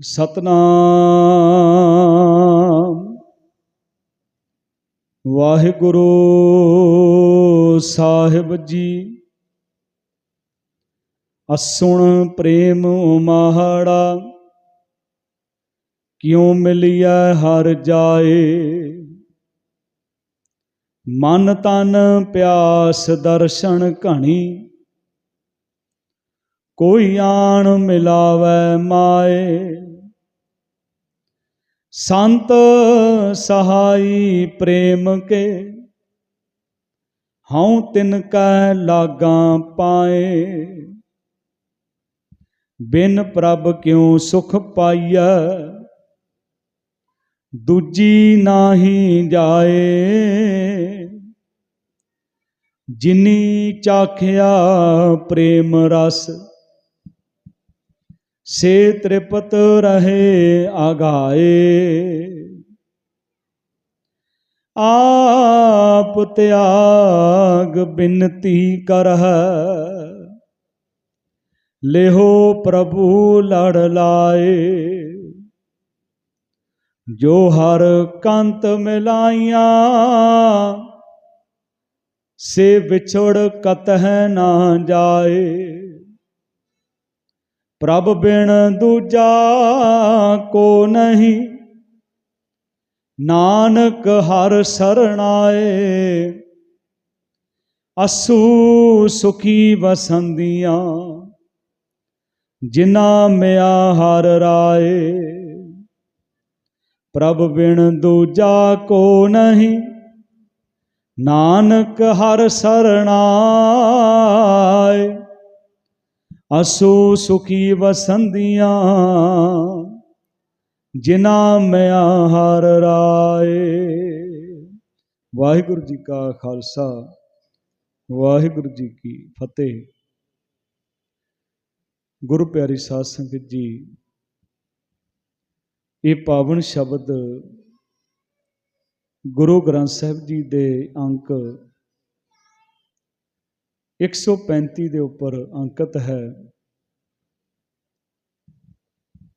ਸਤਨਾਮ। ਵਾਹਿਗੁਰੂ ਸਾਹਿਬ ਜੀ, ਅਸੁਣ ਪ੍ਰੇਮ ਉਮਾਹੜਾ, ਕਿਉ ਮਿਲਿਆ ਹਰ ਜਾਏ? ਮਨ ਤਨ ਪਿਆਸ ਦਰਸ਼ਨ ਘਣੀ, ਕੋਈ ਆਣ ਮਿਲਾਵੇ ਮਾਏ। ਸੰਤ ਸਹਾਈ ਪ੍ਰੇਮ ਕੇ ਹਉ ਤਿਨ ਕੈ ਲਾਗਾਂ ਪਾਏ। ਬਿਨ ਪ੍ਰਭ ਕਿਉ ਸੁਖ ਪਾਈਐ, ਦੂਜੀ ਨਾਹੀ ਜਾਏ। ਜਿਨੀ ਚਾਖਿਆ ਪ੍ਰੇਮ ਰਸ ਸੇ ਤ੍ਰਿਪਤ ਰਹੇ ਆਗਾਏ। ਆਪ ਤਿਆਗ ਬਿਨਤੀ ਕਰਹਿ। ਲੇਹੋ ਪ੍ਰਭੂ ਲੜ ਲਾਏ। ਜੋ ਹਰ ਕੰਤ ਮਿਲਾਈਆਂ, ਸੇ ਵਿਛੜ ਕਤਹਿ ਨਾ ਜਾਏ। ਪ੍ਰਭ ਬਿਨ ਦੂਜਾ ਕੋ ਨਹੀਂ। ਨਾਨਕ ਹਰ ਸਰਣਾਏ ਅਸੂ ਸੁਖੀ ਵਸੰਦੀਆਂ ਜਿਨਾ ਮਿਆ ਹਰ ਰਾਏ। ਪ੍ਰਭ ਬਿਨ ਦੂਜਾ ਕੋ ਨਹੀਂ। ਨਾਨਕ ਹਰ ਸਰਣਾਏ ਅਸੂ ਸੁਖੀ ਵਸੰਦੀਆਂ ਜਿਨਾ ਮਿਆ ਹਰ ਰਾਏ। ਵਾਹਿਗੁਰੂ ਜੀ ਕਾ ਖਾਲਸਾ, ਵਾਹਿਗੁਰੂ ਜੀ ਕੀ ਫਤਿਹ। ਗੁਰੂ ਪਿਆਰੀ ਸਾਧ ਸੰਗਤ ਜੀ, ਇਹ ਪਾਵਨ ਸ਼ਬਦ ਗੁਰੂ ਗ੍ਰੰਥ ਸਾਹਿਬ ਜੀ ਦੇ ਅੰਕ 135 ਦੇ ਉੱਪਰ ਅੰਕਿਤ ਹੈ।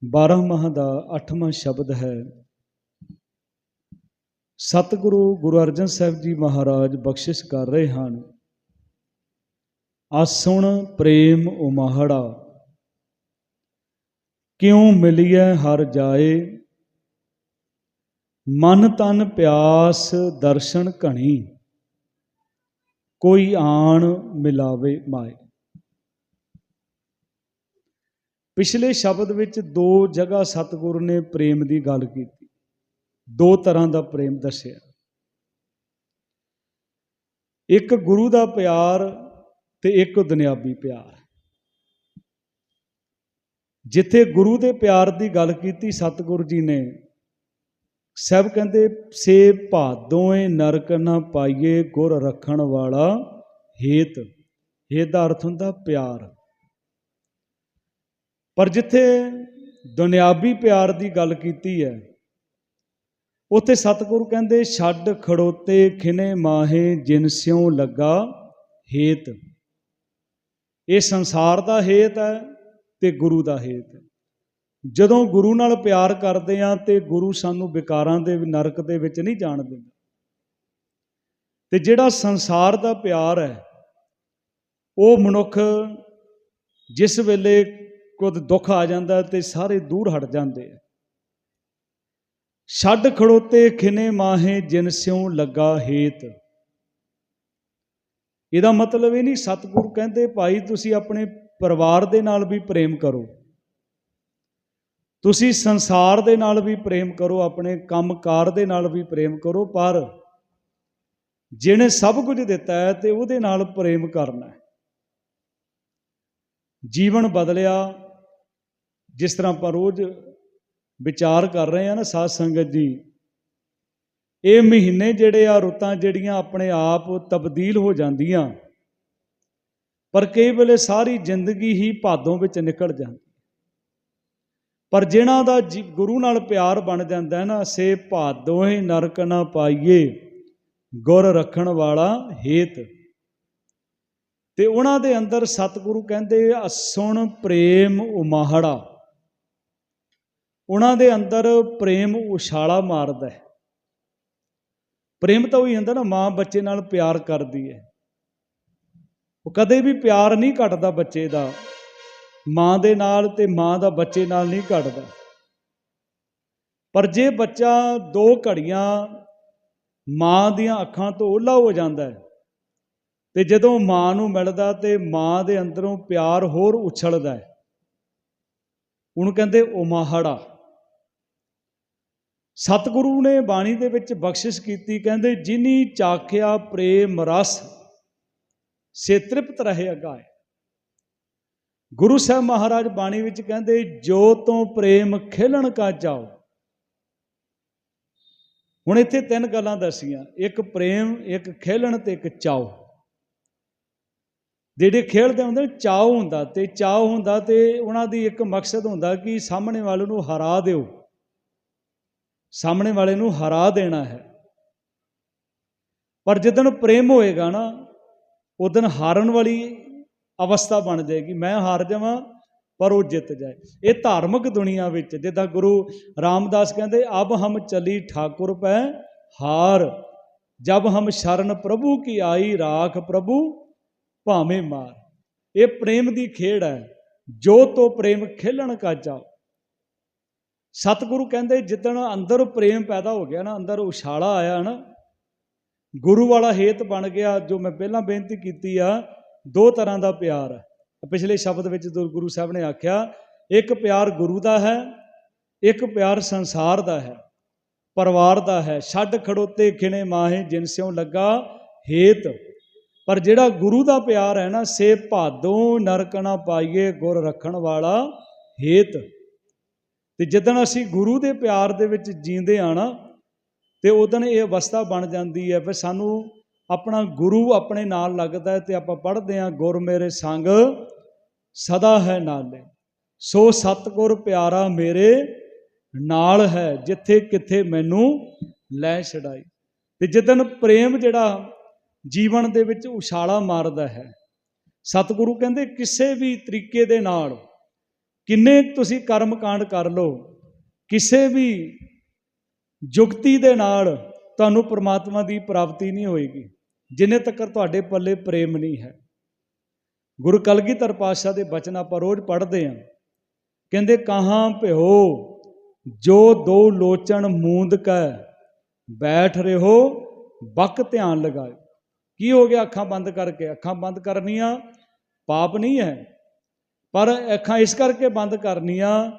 12 ਮਾਹ ਦਾ 8ਵਾਂ ਸ਼ਬਦ ਹੈ। ਸਤਿਗੁਰੂ ਗੁਰੂ ਅਰਜਨ ਸਾਹਿਬ ਜੀ ਮਹਾਰਾਜ ਬਖਸ਼ਿਸ਼ ਕਰ ਰਹੇ ਹਨ। ਆਸੁਣ ਪ੍ਰੇਮ ਉਮਾਹੜਾ। ਕਿਉਂ ਮਿਲਿਐ ਹਰ ਜਾਏ? ਮਨ ਤਨ ਪਿਆਸ ਦਰਸ਼ਨ ਘਣੀ। ਕੋਈ ਆਣ ਮਿਲਾਵੇ ਮਾਏ। ਪਿਛਲੇ ਸ਼ਬਦ ਵਿੱਚ ਦੋ ਜਗ੍ਹਾ ਸਤਿਗੁਰ ਨੇ ਪ੍ਰੇਮ ਦੀ ਗੱਲ ਕੀਤੀ। ਦੋ ਤਰ੍ਹਾਂ ਦਾ ਪ੍ਰੇਮ ਦੱਸਿਆ। ਇੱਕ ਗੁਰੂ ਦਾ ਪਿਆਰ ਤੇ ਇੱਕ ਦੁਨਿਆਵੀ ਪਿਆਰ। ਜਿੱਥੇ ਗੁਰੂ ਦੇ ਪਿਆਰ ਦੀ ਗੱਲ ਕੀਤੀ, ਸਤਿਗੁਰੂ ਜੀ ਨੇ ਸਭ ਕਹਿੰਦੇ, ਸੇ ਭਾਦੋਏ ਨਰਕ ਨਾ ਪਾਈਏ ਗੁਰ ਰੱਖਣ ਵਾਲਾ ਹੇਤ। ਹੇਤ ਦਾ ਅਰਥ ਹੁੰਦਾ ਪਿਆਰ। ਪਰ ਜਿੱਥੇ ਦੁਨਿਆਵੀ ਪਿਆਰ ਦੀ ਗੱਲ ਕੀਤੀ ਹੈ, ਉੱਥੇ ਸਤਿਗੁਰੂ ਕਹਿੰਦੇ, ਛੱਡ ਖੜੋਤੇ ਖਿਨੇ ਮਾਹੇ ਜਿਨ ਸਿਉ ਲੱਗਾ ਹੇਤ। ਇਹ ਸੰਸਾਰ ਦਾ ਹੇਤ ਹੈ ਤੇ ਗੁਰੂ ਦਾ ਹੇਤ ਹੈ। ਜਦੋਂ ਗੁਰੂ ਨਾਲ ਪਿਆਰ ਕਰਦੇ ਆ ਤੇ ਗੁਰੂ ਸਾਨੂੰ ਵਿਕਾਰਾਂ ਦੇ ਨਰਕ ਦੇ ਵਿੱਚ ਨਹੀਂ ਜਾਣ ਦਿੰਦਾ। ਤੇ ਜਿਹੜਾ ਸੰਸਾਰ ਦਾ ਪਿਆਰ ਹੈ, ਉਹ ਮਨੁੱਖ ਜਿਸ ਵੇਲੇ ਕੁਝ ਦੁੱਖ ਆ ਜਾਂਦਾ ਤੇ ਸਾਰੇ ਦੂਰ ਹਟ ਜਾਂਦੇ ਆ। ਛੱਡ ਖੜੋਤੇ ਖਿਨੇ ਮਾਹੇ ਜਿਨ ਸਿਉ ਲੱਗਾ ਹੇਤ। ਇਹਦਾ ਮਤਲਬ ਇਹ ਨਹੀਂ, ਸਤਿਗੁਰੂ ਕਹਿੰਦੇ, ਭਾਈ, ਤੁਸੀਂ ਆਪਣੇ ਪਰਿਵਾਰ ਦੇ ਨਾਲ ਵੀ ਪ੍ਰੇਮ ਕਰੋ। ਤੁਸੀਂ ਸੰਸਾਰ ਦੇ ਨਾਲ ਵੀ ਪ੍ਰੇਮ ਕਰੋ, ਆਪਣੇ ਕੰਮਕਾਰ ਦੇ ਨਾਲ ਵੀ ਪ੍ਰੇਮ ਕਰੋ, ਪਰ ਜਿਹਨੇ ਸਭ ਕੁਝ ਦਿੱਤਾ ਹੈ ਤੇ ਉਹਦੇ ਨਾਲ ਪ੍ਰੇਮ ਕਰਨਾ ਹੈ। ਜੀਵਨ ਬਦਲਿਆ, ਜਿਸ ਤਰ੍ਹਾਂ ਆਪਾਂ ਰੋਜ਼ ਵਿਚਾਰ ਕਰ ਰਹੇ ਆ ਨਾ ਸਾਧ ਸੰਗਤ ਜੀ, ਇਹ ਮਹੀਨੇ ਜਿਹੜੇ ਆ ਰੁੱਤਾਂ ਜਿਹੜੀਆਂ ਆਪਣੇ ਆਪ ਤਬਦੀਲ ਹੋ ਜਾਂਦੀਆਂ, ਪਰ ਕਈ ਵੇਲੇ ਸਾਰੀ ਜ਼ਿੰਦਗੀ ਹੀ ਭਾਦੋਂ ਵਿੱਚ ਨਿਕਲ ਜਾਂਦੀ। ਪਰ ਜਿਨ੍ਹਾਂ ਦਾ ਗੁਰੂ ਨਾਲ ਪਿਆਰ ਬਣ ਜਾਂਦਾ ਨਾ, ਸੇ ਭਾਦੋਹੇ ਨਰਕ ਨਾ ਪਾਈਏ, ਗੁਰ ਰੱਖਣ ਵਾਲਾ ਹੇਤ। ਤੇ ਉਹਨਾਂ ਦੇ ਅੰਦਰ ਸਤਿਗੁਰੂ ਕਹਿੰਦੇ ਅਸੁਣ ਪ੍ਰੇਮ ਉਮਾਹੜਾ। ਉਹਨਾਂ ਦੇ ਅੰਦਰ ਪ੍ਰੇਮ ਉਛਾਲਾ ਮਾਰਦਾ ਹੈ। ਪ੍ਰੇਮ ਤਾਂ ਉਹੀ ਹੁੰਦਾ ਨਾ, ਮਾਂ ਬੱਚੇ ਨਾਲ ਪਿਆਰ ਕਰਦੀ ਹੈ। ਉਹ ਕਦੇ ਵੀ ਪਿਆਰ ਨਹੀਂ ਘਟਦਾ ਬੱਚੇ ਦਾ। ਮਾਂ ਦੇ ਨਾਲ ਤੇ ਮਾਂ ਦਾ ਬੱਚੇ ਨਾਲ ਨਹੀਂ ਘਟਦਾ। ਪਰ ਜੇ ਬੱਚਾ ਦੋ ਘੜੀਆਂ ਮਾਂ ਦੀਆਂ ਅੱਖਾਂ ਤੋਂ ਓਹਲਾ ਹੋ ਜਾਂਦਾ ਹੈ, ਤੇ ਜਦੋਂ ਮਾਂ ਨੂੰ ਮਿਲਦਾ ਤੇ ਮਾਂ ਦੇ ਅੰਦਰੋਂ ਪਿਆਰ ਹੋਰ ਉਛਲਦਾ ਹੈ। ਉਹਨੂੰ ਕਹਿੰਦੇ ਉਮਾਹੜਾ। ਸਤਿਗੁਰੂ ਨੇ ਬਾਣੀ ਦੇ ਵਿੱਚ ਬਖਸ਼ਿਸ਼ ਕੀਤੀ, ਕਹਿੰਦੇ, ਜਿਨੀ ਚਾਖਿਆ ਪ੍ਰੇਮ ਰਸ, ਸੇ ਤ੍ਰਿਪਤ ਰਹੇ ਅਗਾਏ ਗੁਰੂ ਸਾਹਿਬ ਮਹਾਰਾਜ ਬਾਣੀ ਵਿੱਚ ਕਹਿੰਦੇ, ਜੋ ਤੋਂ ਪ੍ਰੇਮ ਖੇਲਣ ਕਾ ਚਾਓ ਹੁਣ ਇੱਥੇ ਤਿੰਨ ਗੱਲਾਂ ਦੱਸੀਆਂ। ਇੱਕ ਪ੍ਰੇਮ, ਇੱਕ ਖੇਲਣ ਤੇ ਇੱਕ ਚਾਓ। ਜਿਹੜੇ ਖੇਡਦੇ ਹੁੰਦੇ ਨੇ, ਚਾਓ ਹੁੰਦਾ ਤੇ ਚਾਓ ਹੁੰਦਾ ਤੇ ਉਹਨਾਂ ਦੀ ਇੱਕ ਮਕਸਦ ਹੁੰਦਾ ਕਿ ਸਾਹਮਣੇ ਵਾਲੇ ਨੂੰ ਹਰਾ ਦਿਓ। ਸਾਹਮਣੇ ਵਾਲੇ ਨੂੰ ਹਰਾ ਦੇਣਾ ਹੈ। ਪਰ ਜਦੋਂ ਪ੍ਰੇਮ ਹੋਏਗਾ ਨਾ ਉਦੋਂ ਹਾਰਨ ਵਾਲੀ ਅਵਸਥਾ ਬਣ ਜਾਏਗੀ, ਮੈਂ ਹਾਰ ਜਾਵਾਂ, ਪਰ ਉਹ ਜਿੱਤ ਜਾਏ। ਇਹ ਧਾਰਮਿਕ ਦੁਨੀਆ ਵਿੱਚ ਜਿੱਦਾਂ ਗੁਰੂ ਰਾਮਦਾਸ ਕਹਿੰਦੇ, ਅਬ ਹਮ ਚਲੀ ਠਾਕੁਰ ਪੈ ਹਾਰ। ਜਬ ਹਮ ਸ਼ਰਨ ਪ੍ਰਭੂ ਕੀ ਆਈ ਰਾਖ ਪ੍ਰਭੂ ਭਾਵੇਂ ਮਾਰ। ਇਹ ਪ੍ਰੇਮ ਦੀ ਖੇਡ ਹੈ। ਜੋ ਤੋ ਪ੍ਰੇਮ ਖੇਲਣ ਕਾ ਜਾਓ ਸਤਿਗੁਰੂ ਕਹਿੰਦੇ, ਜਿੱਦਣ ਅੰਦਰ ਪ੍ਰੇਮ ਪੈਦਾ ਹੋ ਗਿਆ ਨਾ, ਅੰਦਰ ਉਛਾਲਾ ਆਇਆ ਨਾ, ਗੁਰੂ ਵਾਲਾ ਹੇਤ ਬਣ ਗਿਆ, ਜੋ ਮੈਂ ਪਹਿਲਾਂ ਬੇਨਤੀ ਕੀਤੀ ਆ ਦੋ ਤਰ੍ਹਾਂ ਦਾ ਪਿਆਰ ਹੈ। ਪਿਛਲੇ ਸ਼ਬਦ ਵਿੱਚ ਜੋ ਗੁਰੂ ਸਾਹਿਬ ਨੇ ਆਖਿਆ, ਇੱਕ ਪਿਆਰ ਗੁਰੂ ਦਾ ਹੈ, ਇੱਕ ਪਿਆਰ ਸੰਸਾਰ ਦਾ ਹੈ, ਪਰਿਵਾਰ ਦਾ ਹੈ। ਛੱਡ ਖੜੋਤੇ ਖਿਣੇ ਮਾਹੇ ਜਿਨ ਸਿਉ ਲੱਗਾ ਹੇਤ। ਪਰ ਜਿਹੜਾ ਗੁਰੂ ਦਾ ਪਿਆਰ ਹੈ ਨਾ, ਸੇ ਭਾਦੋਂ ਨਰਕ ਨਾ ਪਾਈਏ ਗੁਰ ਰੱਖਣ ਵਾਲਾ ਹੇਤ। ਤੇ ਜਦੋਂ ਅਸੀਂ ਗੁਰੂ ਦੇ ਪਿਆਰ ਦੇ ਵਿੱਚ ਜੀਂਦੇ ਆ ਨਾ, ਤੇ ਉਦੋਂ ਇਹ ਅਵਸਥਾ ਬਣ ਜਾਂਦੀ ਹੈ, ਫਿਰ ਸਾਨੂੰ ਆਪਣਾ ਗੁਰੂ ਆਪਣੇ ਨਾਲ ਲੱਗਦਾ ਹੈ ਤੇ ਆਪਾਂ ਪੜ੍ਹਦੇ ਹਾਂ, ਗੁਰ ਮੇਰੇ ਸੰਗ ਸਦਾ ਹੈ ਨਾਲੇ। ਸੋ ਸਤਗੁਰ ਪਿਆਰਾ ਮੇਰੇ ਨਾਲ ਹੈ, ਜਿੱਥੇ ਕਿੱਥੇ ਮੈਨੂੰ ਲੈ ਛਡਾਈ। ਤੇ ਜਦੋਂ ਪ੍ਰੇਮ ਜਿਹੜਾ ਜੀਵਨ ਦੇ ਵਿੱਚ ਉਛਾਲਾ ਮਾਰਦਾ ਹੈ, ਸਤਿਗੁਰੂ ਕਹਿੰਦੇ, ਕਿਸੇ ਵੀ ਤਰੀਕੇ ਦੇ ਨਾਲ ਕਿੰਨੇ ਤੁਸੀਂ ਕਰਮ ਕਾਂਡ ਕਰ ਲਓ, ਕਿਸੇ ਵੀ ਜੁਗਤੀ ਦੇ ਨਾਲ ਤੁਹਾਨੂੰ ਪ੍ਰਮਾਤਮਾ ਦੀ ਪ੍ਰਾਪਤੀ ਨਹੀਂ ਹੋਏਗੀ। ਜਿੰਨੇ ਤੱਕ ਤੁਹਾਡੇ ਪੱਲੇ ਪ੍ਰੇਮ ਨਹੀਂ ਹੈ। ਗੁਰੂ ਕਲਗੀਧਰ ਪਾਤਸ਼ਾਹ ਦੇ ਬਚਨ ਆਪਾਂ ਰੋਜ਼ ਪੜ੍ਹਦੇ ਹਾਂ। ਕਹਿੰਦੇ, ਕਹਾਂ ਭਿਓ, ਜੋ ਦੋ ਲੋਚਣ ਮੂੰਦ ਕੈ, ਬੈਠ ਰਹੋ, ਬਕ ਧਿਆਨ ਲਗਾਓ ਕੀ ਹੋ ਗਿਆ? ਅੱਖਾਂ ਬੰਦ ਕਰਕੇ। ਅੱਖਾਂ ਬੰਦ ਕਰਨੀਆਂ ਪਾਪ ਨਹੀਂ ਹੈ। ਪਰ ਅੱਖਾਂ ਇਸ ਕਰਕੇ ਬੰਦ ਕਰਨੀਆਂ,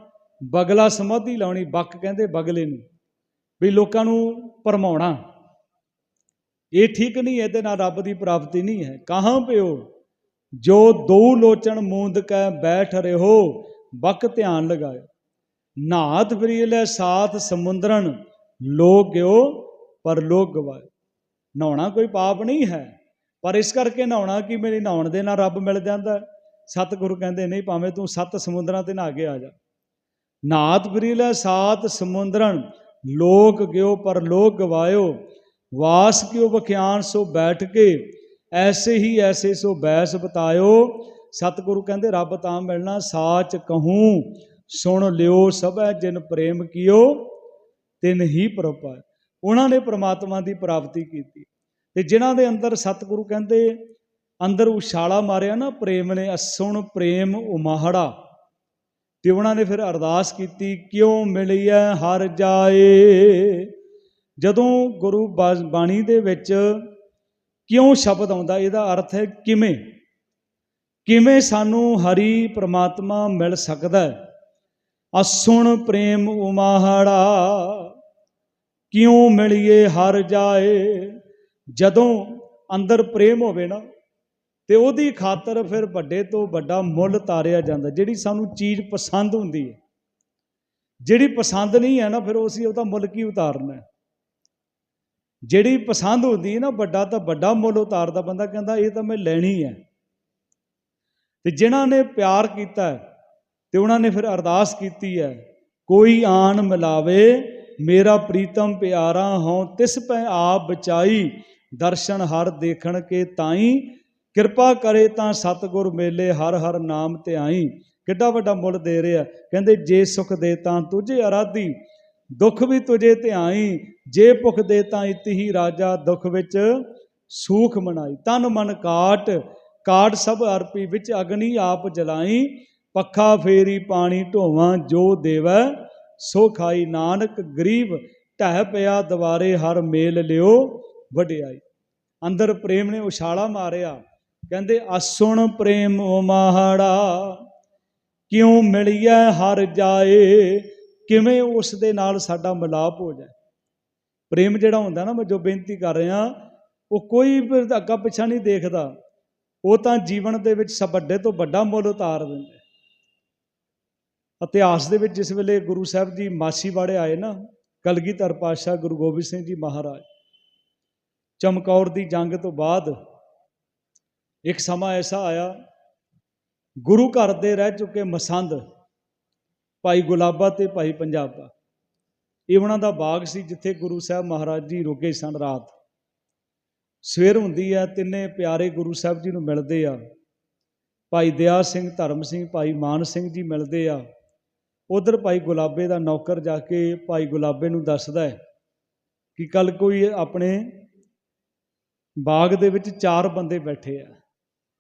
ਬਗਲਾ ਸਮਾਧੀ ਲਾਉਣੀ। ਬੱਕ ਕਹਿੰਦੇ, ਬਗਲੇ ਨੂੰ, ਵੀ ਲੋਕਾਂ ਨੂੰ ਭਰਮਾਉਣਾ। ਇਹ ਠੀਕ ਨਹੀਂ ਇਹਦੇ ਨਾਲ ਰੱਬ ਦੀ ਪ੍ਰਾਪਤੀ ਨਹੀਂ ਹੈ। ਕਹਾਂ ਪਿਓ? ਜੋ ਦੋ ਲੋਚਣ ਮੂੰਦ ਕੈ ਬੈਠ ਰਹੋ, ਬਕ ਧਿਆਨ ਲਗਾਇਓ। ਨਾਥ ਫਰੀਲੇ ਸਾਥ ਸਮੁੰਦਰਨ ਲੋਕ ਗਿਓ, ਪਰ ਲੋਕ ਗਵਾਏ ਨਹਾਉਣਾ ਕੋਈ ਪਾਪ ਨਹੀਂ ਹੈ, ਪਰ ਇਸ ਕਰਕੇ ਨਹਾਉਣਾ ਕਿ ਮੇਰੀ ਨਹਾਉਣ ਦੇ ਨਾਲ ਰੱਬ ਮਿਲ ਜਾਂਦਾ ਸਤਿਗੁਰੂ ਕਹਿੰਦੇ, ਨਹੀਂ, ਭਾਵੇਂ ਤੂੰ ਸੱਤ ਸਮੁੰਦਰਾਂ ਤੇ ਨਹਾ ਕੇ ਆ ਜਾ। ਨਾਥ ਫਰੀਲੇ ਸਾਥ ਸਮੁੰਦਰਨ ਲੋਕ ਗਿਓ, ਪਰ ਲੋਕ ਗਵਾਇਓ। ਵਾਸ ਕਿਉ ਬਖਿਆਨ ਸੋ ਬੈਠ ਕੇ, ਐਸੇ ਹੀ ਐਸੇ ਸੋ ਬੈਸ ਬਤਾਇਓ। ਸਤਿਗੁਰੂ ਕਹਿੰਦੇ, ਰੱਬ ਤਾਂ ਮਿਲਣਾ ਸਾਚ ਕਹੂੰ, ਸੁਣ ਲਿਓ ਸਭੈ ਜਿਨ ਪ੍ਰੇਮ ਕੀਓ, ਤਿਨ ਹੀ ਪ੍ਰਪਾਇ ਉਹਨਾਂ ਨੇ ਪ੍ਰਮਾਤਮਾ ਦੀ ਪ੍ਰਾਪਤੀ ਕੀਤੀ। ਤੇ ਜਿਨ੍ਹਾਂ ਦੇ ਅੰਦਰ ਸਤਿਗੁਰੂ ਕਹਿੰਦੇ, ਅੰਦਰ ਉਛਾਲਾ ਮਾਰਿਆ ਨਾ ਪ੍ਰੇਮ ਨੇ, ਅਸੁਣ ਪ੍ਰੇਮ ਉਮਾਹੜਾ। ਤੇ ਉਹਨਾਂ ਨੇ ਫਿਰ ਅਰਦਾਸ ਕੀਤੀ, ਕਿਉਂ ਮਿਲਿਆ ਹਰ ਜਾਏ? ਜਦੋਂ ਗੁਰੂ ਬਾਣੀ ਦੇ ਵਿੱਚ ਕਿਉਂ ਸ਼ਬਦ ਆਉਂਦਾ, ਇਹਦਾ ਅਰਥ ਹੈ ਕਿਵੇਂ? ਕਿਵੇਂ ਸਾਨੂੰ ਹਰੀ ਪ੍ਰਮਾਤਮਾ ਮਿਲ ਸਕਦਾ ਹੈ? ਅਸੁਣ ਪ੍ਰੇਮ ਉਮਾਹੜਾ, ਕਿਉਂ ਮਿਲਿਏ ਹਰ ਜਾਏ? ਜਦੋਂ ਅੰਦਰ ਪ੍ਰੇਮ ਹੋਵੇ ਨਾ, ਤੇ ਉਹਦੀ ਖਾਤਰ ਫਿਰ ਵੱਡੇ ਤੋਂ ਵੱਡਾ ਮੁੱਲ ਤਾਰਿਆ ਜਾਂਦਾ, ਜਿਹੜੀ ਸਾਨੂੰ ਚੀਜ਼ ਪਸੰਦ ਹੁੰਦੀ ਹੈ। ਜਿਹੜੀ ਪਸੰਦ ਨਹੀਂ ਹੈ ਨਾ, ਫਿਰ ਉਹ ਅਸੀਂ ਉਹਦਾ ਮੁੱਲ ਕੀ ਉਤਾਰਨਾ ਹੈ? ਜਿਹੜੀ ਪਸੰਦ ਹੁੰਦੀ ਹੈ ਨਾ, ਵੱਡਾ ਤਾਂ ਵੱਡਾ ਮੁੱਲ ਉਤਾਰਦਾ ਬੰਦਾ, ਕਹਿੰਦਾ ਇਹ ਤਾਂ ਮੈਂ ਲੈਣੀ ਹੈ। ਤੇ ਜਿਨ੍ਹਾਂ ਨੇ ਪਿਆਰ ਕੀਤਾ ਤੇ ਉਹਨਾਂ ਨੇ ਫਿਰ ਅਰਦਾਸ ਕੀਤੀ ਹੈ, ਕੋਈ ਆਣ ਮਿਲਾਵੇ, ਮੇਰਾ ਪ੍ਰੀਤਮ ਪਿਆਰਾ ਹਉ, ਤਿਸ ਪੈ ਆਪ ਬਚਾਈ, ਦਰਸ਼ਨ ਹਰ ਦੇਖਣ ਕੇ ਤਾਈ, ਕਿਰਪਾ ਕਰੇ ਤਾਂ ਸਤਿਗੁਰ ਮੇਲੇ ਹਰ ਹਰ ਨਾਮ ਧਿਆਈ ਕਿੱਡਾ ਵੱਡਾ ਮੁੱਲ ਦੇ ਰਿਹਾ। ਕਹਿੰਦੇ ਜੇ ਸੁਖ ਦੇ ਤਾਂ ਤੁਝੇ ਅਰਾਧੀ ਦੁੱਖ ਵੀ ਤੁਝੇ ਧਿਆਈ, ਜੇ ਭੁਖ ਦੇ ਤਾਂ ਇਤਿ ਰਾਜਾ ਦੁੱਖ ਵਿੱਚ ਸੂਖ ਮਨਾਈ। ਤਨ ਮਨ ਕਾਟ ਕਾਟ ਸਭ ਅਰਪੀ ਵਿੱਚ ਅਗਨੀ ਆਪ ਜਲਾਈ, ਪੱਖਾ ਫੇਰੀ ਪਾਣੀ ਢੋਵਾਂ, ਜੋ ਦੇਵੈ ਸੋ ਖਾਈ। ਨਾਨਕ ਗਰੀਬ ਢਹਿ ਪਿਆ ਦਵਾਰੇ, ਹਰ ਮੇਲ ਲਿਓ ਵਡਿਆਈ। ਅੰਦਰ ਪ੍ਰੇਮ ਨੇ ਉਛਾਲਾ ਮਾਰਿਆ, ਕਹਿੰਦੇ, ਅਸੁਣ ਪ੍ਰੇਮ ਮਾਹੜਾ, ਕਿਉਂ ਮਿਲਿਆ ਹਰ ਜਾਏ? ਕਿਵੇਂ ਉਸ ਦੇ ਨਾਲ ਸਾਡਾ ਮਿਲਾਪ ਹੋ ਜਾਏ? ਪ੍ਰੇਮ ਜਿਹੜਾ ਹੁੰਦਾ ਨਾ, ਮੈਂ ਜੋ ਬੇਨਤੀ ਕਰ ਰਿਹਾ, ਉਹ ਕੋਈ ਵੀ ਅੱਗਾ ਪਿੱਛਾ ਨਹੀਂ ਦੇਖਦਾ। ਉਹ ਤਾਂ ਜੀਵਨ ਦੇ ਵਿੱਚ ਸਭ ਵੱਡੇ ਤੋਂ ਵੱਡਾ ਮੁੱਲ ਉਤਾਰ ਦਿੰਦਾ ਇਤਿਹਾਸ ਦੇ ਵਿੱਚ ਜਿਸ ਵੇਲੇ ਗੁਰੂ ਸਾਹਿਬ ਜੀ ਮਾਸੀਵਾੜੇ ਆਏ ਨਾ, ਕਲਗੀਧਰ ਪਾਤਸ਼ਾਹ ਗੁਰੂ ਗੋਬਿੰਦ ਸਿੰਘ ਜੀ ਮਹਾਰਾਜ, ਚਮਕੌਰ ਦੀ ਜੰਗ ਤੋਂ ਬਾਅਦ ਇੱਕ ਸਮਾਂ ਐਸਾ ਆਇਆ, ਗੁਰੂ ਘਰ ਦੇ ਰਹਿ ਚੁੱਕੇ ਮਸੰਦ ਭਾਈ ਗੁਲਾਬਾ ਤੇ ਭਾਈ ਪੰਜਾਬਾ। ਇਹ ਉਹਨਾਂ ਦਾ ਬਾਗ ਸੀ ਜਿੱਥੇ ਗੁਰੂ ਸਾਹਿਬ ਮਹਾਰਾਜ ਜੀ ਰੁਕੇ ਸਨ ਰਾਤ। ਸਵੇਰ ਹੁੰਦੀ ਹੈ, ਤਿੰਨੇ ਪਿਆਰੇ ਗੁਰੂ ਸਾਹਿਬ ਜੀ ਨੂੰ ਮਿਲਦੇ ਆ। ਭਾਈ ਦਇਆ ਸਿੰਘ, ਧਰਮ ਸਿੰਘ, ਭਾਈ ਮਾਨ ਸਿੰਘ ਜੀ ਮਿਲਦੇ ਆ। ਉਧਰ ਭਾਈ ਗੁਲਾਬੇ ਦਾ ਨੌਕਰ ਜਾ ਕੇ ਭਾਈ ਗੁਲਾਬੇ ਨੂੰ ਦੱਸਦਾ ਹੈ ਕਿ ਕੱਲ ਕੋਈ ਆਪਣੇ ਬਾਗ ਦੇ ਵਿੱਚ ਚਾਰ ਬੰਦੇ ਬੈਠੇ ਆ।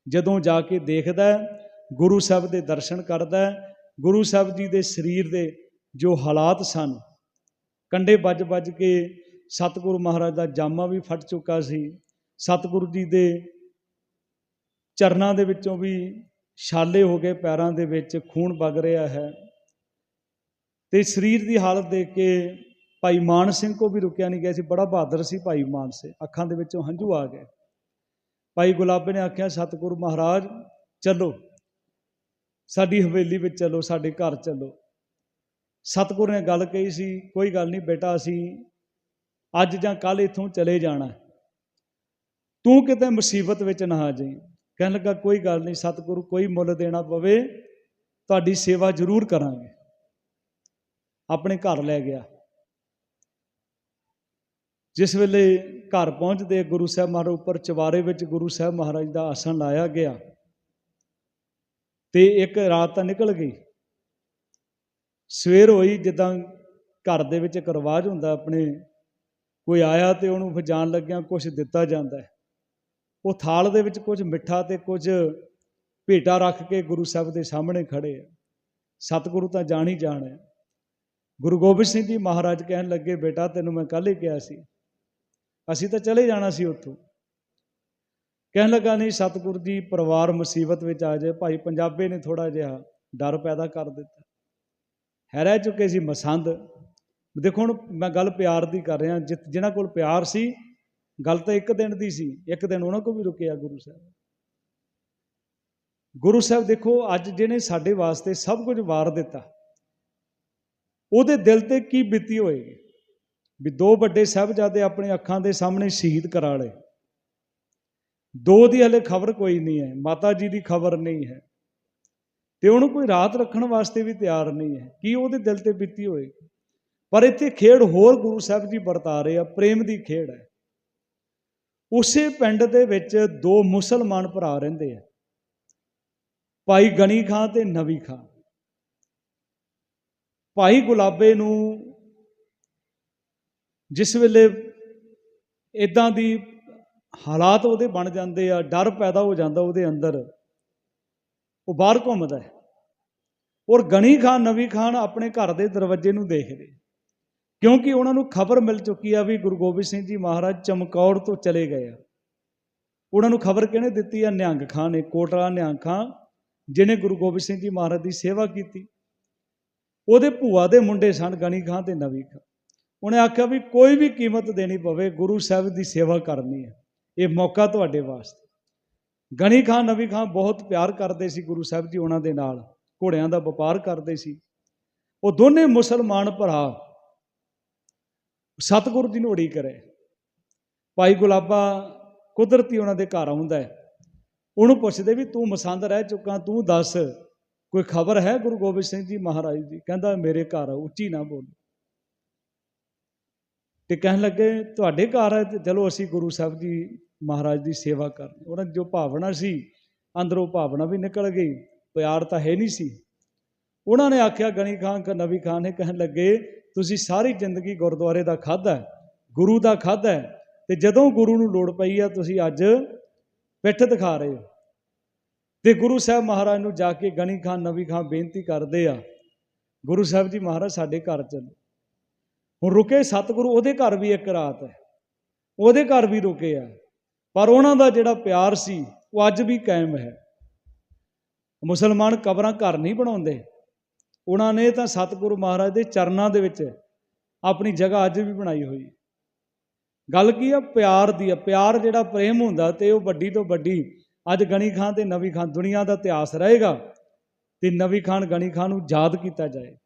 ਜਦੋਂ ਜਾ ਕੇ ਦੇਖਦਾ ਗੁਰੂ ਸਾਹਿਬ ਦੇ ਦਰਸ਼ਨ ਕਰਦਾ ਗੁਰੂ ਸਾਹਿਬ ਜੀ ਦੇ ਸਰੀਰ ਦੇ ਜੋ ਹਾਲਾਤ ਸਨ ਕੰਡੇ ਵੱਜ-ਵੱਜ ਕੇ ਸਤਿਗੁਰੂ ਮਹਾਰਾਜ ਦਾ ਜਾਮਾ ਵੀ ਫਟ ਚੁੱਕਾ ਸੀ। ਸਤਿਗੁਰੂ ਜੀ ਦੇ ਚਰਨਾਂ ਦੇ ਵਿੱਚੋਂ ਵੀ ਛਾਲੇ ਹੋ ਗਏ, ਪੈਰਾਂ ਦੇ ਵਿੱਚ ਖੂਨ ਵਗ ਰਿਹਾ ਹੈ। ਤੇ ਸਰੀਰ ਦੀ ਹਾਲਤ ਦੇਖ ਕੇ ਭਾਈ ਮਾਨ ਸਿੰਘ ਕੋ ਵੀ ਰੁਕਿਆ ਨਹੀਂ ਗਿਆ ਸੀ, ਬੜਾ ਬਹਾਦਰ ਸੀ ਭਾਈ ਮਾਨ ਸਿੰਘ, ਅੱਖਾਂ ਦੇ ਵਿੱਚੋਂ ਹੰਝੂ ਆ ਗਏ। ਭਾਈ ਗੁਲਾਬੇ ਨੇ ਆਖਿਆ, ਸਤਿਗੁਰੂ ਮਹਾਰਾਜ, ਚਲੋ। ਸਾਡੀ ਹਵੇਲੀ ਵਿੱਚ ਚਲੋ, ਸਾਡੇ ਘਰ ਚਲੋ। ਸਤਿਗੁਰੂ ਨੇ ਗੱਲ ਕਹੀ ਸੀ, ਕੋਈ ਗੱਲ ਨਹੀਂ ਬੇਟਾ, ਅਸੀਂ ਅੱਜ ਜਾਂ ਕੱਲ ਇੱਥੋਂ ਚਲੇ ਜਾਣਾ ਤੂੰ ਕਿਤੇ ਮੁਸੀਬਤ ਵਿੱਚ ਨਾ ਆ ਜਾਈਂ। ਕਹਿਣ ਲੱਗਾ, ਕੋਈ ਗੱਲ ਨਹੀਂ, ਸਤਿਗੁਰੂ, ਕੋਈ ਮੁੱਲ ਦੇਣਾ ਪਵੇ, ਤੁਹਾਡੀ ਸੇਵਾ ਜ਼ਰੂਰ ਕਰਾਂਗੇ। ਆਪਣੇ ਘਰ ਲੈ ਗਿਆ। ਜਿਸ ਵੇਲੇ ਘਰ ਪਹੁੰਚਦੇ ਗੁਰੂ ਸਾਹਿਬ ਮਹਾਰਾਜ ਉੱਪਰ ਚਵਾਰੇ ਵਿੱਚ ਗੁਰੂ ਸਾਹਿਬ ਮਹਾਰਾਜ ਦਾ ਆਸਣ ਲਾਇਆ ਗਿਆ ਤੇ ਇੱਕ ਰਾਤ ਤਾਂ ਨਿਕਲ ਗਈ। ਸਵੇਰ ਹੋਈ ਜਿੱਦਾਂ ਘਰ ਦੇ ਵਿੱਚ ਇੱਕ ਰਿਵਾਜ ਹੁੰਦਾ ਆਪਣੇ, ਕੋਈ ਆਇਆ ਤੇ ਉਹਨੂੰ ਫਿਰ ਜਾਣ ਲੱਗਿਆ ਕੁਝ ਦਿੱਤਾ ਜਾਂਦਾ ਹੈ। ਉਹ ਥਾਲ ਦੇ ਵਿੱਚ ਕੁਝ ਮਿੱਠਾ ਤੇ ਕੁਝ ਭੇਟਾ ਰੱਖ ਕੇ ਗੁਰੂ ਸਾਹਿਬ ਦੇ ਸਾਹਮਣੇ ਖੜੇ ਆ। ਸਤਿਗੁਰੂ ਤਾਂ ਜਾਣ ਹੀ ਜਾਣ ਹੈ। ਗੁਰੂ ਗੋਬਿੰਦ ਸਿੰਘ ਜੀ ਮਹਾਰਾਜ ਕਹਿਣ ਲੱਗੇ, ਬੇਟਾ, ਤੈਨੂੰ ਮੈਂ ਕੱਲ ਹੀ ਕਿਹਾ ਸੀ। ਅਸੀਂ ਤਾਂ ਚਲੇ ਜਾਣਾ ਸੀ ਉੱਥੋਂ। ਕਹਿਣ ਲੱਗਾ, ਨਹੀਂ, ਸਤਿਗੁਰ ਜੀ, ਪਰਿਵਾਰ ਮੁਸੀਬਤ ਵਿੱਚ ਆ ਜਾਏ ਭਾਈ ਪੰਜਾਬੇ ਨੇ ਥੋੜਾ ਜਿਹਾ ਡਰ ਪੈਦਾ ਕਰ ਦਿੱਤਾ। ਹੈ ਰਹਿ ਚੁੱਕੇ ਸੀ ਮਸੰਦ। ਦੇਖੋ, ਹੁਣ ਮੈਂ ਗੱਲ ਪਿਆਰ ਦੀ ਕਰ ਰਿਹਾ। ਜਿ- ਜਿਨ੍ਹਾਂ ਕੋਲ ਪਿਆਰ ਸੀ, ਗੱਲ ਤਾਂ ਇੱਕ ਦਿਨ ਦੀ ਸੀ। ਇੱਕ ਦਿਨ ਉਹਨਾਂ ਕੋਲ ਵੀ ਰੁਕਿਆ ਗੁਰੂ ਸਾਹਿਬ। ਗੁਰੂ ਸਾਹਿਬ, ਦੇਖੋ, ਅੱਜ ਜਿਹਨੇ ਸਾਡੇ ਵਾਸਤੇ ਸਭ ਕੁਝ ਵਾਰ ਦਿੱਤਾ, ਉਹਦੇ ਦਿਲ ਤੇ ਕੀ ਬੀਤੀ ਹੋਏਗੀ? ਵੀ ਦੋ ਵੱਡੇ ਸਾਹਿਬਜ਼ਾਦੇ ਆਪਣੇ ਅੱਖਾਂ ਦੇ ਸਾਹਮਣੇ ਸ਼ਹੀਦ ਕਰਾ ਲਏ। ਦੋ ਦੀ ਹਲੇ ਖਬਰ ਕੋਈ ਨਹੀਂ ਹੈ, ਮਾਤਾ ਜੀ ਦੀ ਖਬਰ ਨਹੀਂ ਹੈ। ਤੇ ਉਹਨੂੰ ਕੋਈ ਰਾਤ ਰੱਖਣ ਵਾਸਤੇ ਵੀ ਤਿਆਰ ਨਹੀਂ ਹੈ। ਕੀ ਉਹਦੇ ਦਿਲ ਤੇ ਬੀਤੀ ਹੋਏਗੀ? ਪਰ ਇੱਥੇ ਖੇਡ ਹੋਰ ਗੁਰੂ ਸਾਹਿਬ ਜੀ ਵਰਤਾ ਰਹੇ ਆ, ਪ੍ਰੇਮ ਦੀ ਖੇਡ ਹੈ। ਉਸੇ ਪਿੰਡ ਦੇ ਵਿੱਚ ਦੋ ਮੁਸਲਮਾਨ ਭਰਾ ਰਹਿੰਦੇ ਆ। ਭਾਈ ਗਣੀ ਖਾਂ ਤੇ ਨਵੀ ਖਾਂ। ਭਾਈ ਗੁਲਾਬੇ ਨੂੰ ਜਿਸ ਵੇਲੇ ਇਦਾਂ ਦੀ ਹਾਲਾਤ ਉਹਦੇ ਬਣ ਜਾਂਦੇ ਆ, ਡਰ ਪੈਦਾ ਹੋ ਜਾਂਦਾ ਉਹਦੇ ਅੰਦਰ। ਉਹ ਬਾਹਰ ਘੁੰਮਦਾ ਹੈ। ਔਰ ਗਣੀ ਖਾਨ, ਨਵੀ ਖਾਨ ਆਪਣੇ ਘਰ ਦੇ ਦਰਵਾਜ਼ੇ ਨੂੰ ਦੇਖਦੇ। ਕਿਉਂਕਿ ਉਹਨਾਂ ਨੂੰ ਖਬਰ ਮਿਲ ਚੁੱਕੀ ਆ ਵੀ ਗੁਰੂ ਗੋਬਿੰਦ ਸਿੰਘ ਜੀ ਮਹਾਰਾਜ ਚਮਕੌਰ ਤੋਂ ਚਲੇ ਗਏ ਆ। ਉਹਨਾਂ ਨੂੰ ਖਬਰ ਕਿਹਨੇ ਦਿੱਤੀ ਆ? ਨਿਹੰਗ ਖਾਨ ਨੇ ਕੋਟਲਾ ਨਿਹੰਗ ਖਾਨ ਜਿਨੇ ਗੁਰੂ ਗੋਬਿੰਦ ਸਿੰਘ ਜੀ ਮਹਾਰਾਜ ਦੀ ਸੇਵਾ ਕੀਤੀ। ਉਹਦੇ ਭੂਆ ਦੇ ਮੁੰਡੇ ਸਨ ਗਣੀ ਖਾਨ ਤੇ ਨਵੀ ਖਾਨ। ਉਹਨੇ ਆਖਿਆ ਵੀ ਕੋਈ ਵੀ ਕੀਮਤ ਦੇਣੀ ਪਵੇ, ਗੁਰੂ ਸਾਹਿਬ ਦੀ ਸੇਵਾ ਕਰਨੀ ਹੈ ਇਹ ਮੌਕਾ ਤੁਹਾਡੇ ਵਾਸਤੇ। ਗਣੀ ਖਾਨ, ਨਵੀ ਖਾਨ ਬਹੁਤ ਪਿਆਰ ਕਰਦੇ ਸੀ ਗੁਰੂ ਸਾਹਿਬ ਜੀ ਉਹਨਾਂ ਦੇ ਨਾਲ, ਘੋੜਿਆਂ ਦਾ ਵਪਾਰ ਕਰਦੇ ਸੀ। ਉਹ ਦੋਨੇ ਮੁਸਲਮਾਨ ਭਰਾ ਸਤਿਗੁਰੂ ਦੀ ਨੋੜੀ ਕਰੇ। ਭਾਈ ਗੁਲਾਬਾ ਕੁਦਰਤੀ ਉਹਨਾਂ ਦੇ ਘਰ ਆਉਂਦਾ ਹੈ। ਉਹਨੂੰ ਪੁੱਛਦੇ ਵੀ ਤੂੰ ਮਸੰਦ ਰਹਿ ਚੁੱਕਾ, ਤੂੰ ਦੱਸ, ਕੋਈ ਖਬਰ ਹੈ ਗੁਰੂ ਗੋਬਿੰਦ ਸਿੰਘ ਜੀ ਮਹਾਰਾਜ ਦੀ? ਕਹਿੰਦਾ, ਮੇਰੇ ਘਰ ਆ, ਉੱਚੀ ਨਾ ਬੋਲ। ਤੇ ਕਹਿਣ ਲੱਗੇ ਤੁਹਾਡੇ ਘਰ ਹੈ ਤੇ ਚਲੋ ਅਸੀਂ ਗੁਰੂ ਸਾਹਿਬ ਜੀ ਮਹਾਰਾਜ ਦੀ ਸੇਵਾ ਕਰਨ ਉਹਨਾਂ ਦੀ ਜੋ ਭਾਵਨਾ ਸੀ ਅੰਦਰੋਂ ਭਾਵਨਾ ਵੀ ਨਿਕਲ ਗਈ ਪਿਆਰ ਤਾਂ ਹੈ ਨਹੀਂ ਸੀ। ਉਹਨਾਂ ਨੇ ਆਖਿਆ ਗਣੀ ਖਾਨ ਕ ਨਬੀ ਖਾਨ ਨੇ ਕਹਿਣ ਲੱਗੇ ਤੁਸੀਂ ਸਾਰੀ ਜ਼ਿੰਦਗੀ ਗੁਰਦੁਆਰੇ ਦਾ ਖਾਧਾ ਹੈ, ਗੁਰੂ ਦਾ ਖਾਧਾ ਹੈ, ਤੇ ਜਦੋਂ ਗੁਰੂ ਨੂੰ ਲੋੜ ਪਈ ਆ ਤੁਸੀਂ ਅੱਜ ਪਿੱਠ ਦਿਖਾ ਰਹੇ ਹੋ। ਤੇ ਗੁਰੂ ਸਾਹਿਬ ਮਹਾਰਾਜ ਨੂੰ ਜਾ ਕੇ ਗਣੀ ਖਾਨ ਨਬੀ ਖਾਨ ਬੇਨਤੀ ਕਰਦੇ ਆ ਗੁਰੂ ਸਾਹਿਬ ਜੀ ਮਹਾਰਾਜ ਸਾਡੇ ਘਰ ਚੱਲੋ। ਹੁਣ ਰੁਕੇ ਸਤਿਗੁਰੂ, ਉਹਦੇ ਘਰ ਵੀ ਇੱਕ ਰਾਤ ਹੈ। ਉਹਦੇ ਘਰ ਵੀ ਰੁਕੇ ਆ। ਪਰ ਉਹਨਾਂ ਦਾ ਜਿਹੜਾ ਪਿਆਰ ਸੀ, ਉਹ ਅੱਜ ਵੀ ਕਾਇਮ ਹੈ। ਮੁਸਲਮਾਨ ਕਬਰਾਂ ਘਰ ਨਹੀਂ ਬਣਾਉਂਦੇ। ਉਹਨਾਂ ਨੇ ਤਾਂ ਸਤਿਗੁਰੂ ਮਹਾਰਾਜ ਦੇ ਚਰਨਾਂ ਦੇ ਵਿੱਚ ਆਪਣੀ ਜਗ੍ਹਾ ਅੱਜ ਵੀ ਬਣਾਈ ਹੋਈ। ਗੱਲ ਕੀ ਆ? ਪਿਆਰ ਦੀ ਆ। ਪਿਆਰ ਜਿਹੜਾ ਪ੍ਰੇਮ ਹੁੰਦਾ ਤੇ ਉਹ ਵੱਡੀ ਤੋਂ ਵੱਡੀ ਅੱਜ ਗਣੀ ਖਾਨ ਤੇ ਨਵੀ ਖਾਨ ਦੁਨੀਆ ਦਾ ਇਤਿਹਾਸ ਰਹੇਗਾ ਤੇ ਨਵੀ ਖਾਨ ਗਣੀ ਖਾਨ ਨੂੰ ਯਾਦ ਕੀਤਾ ਜਾਏ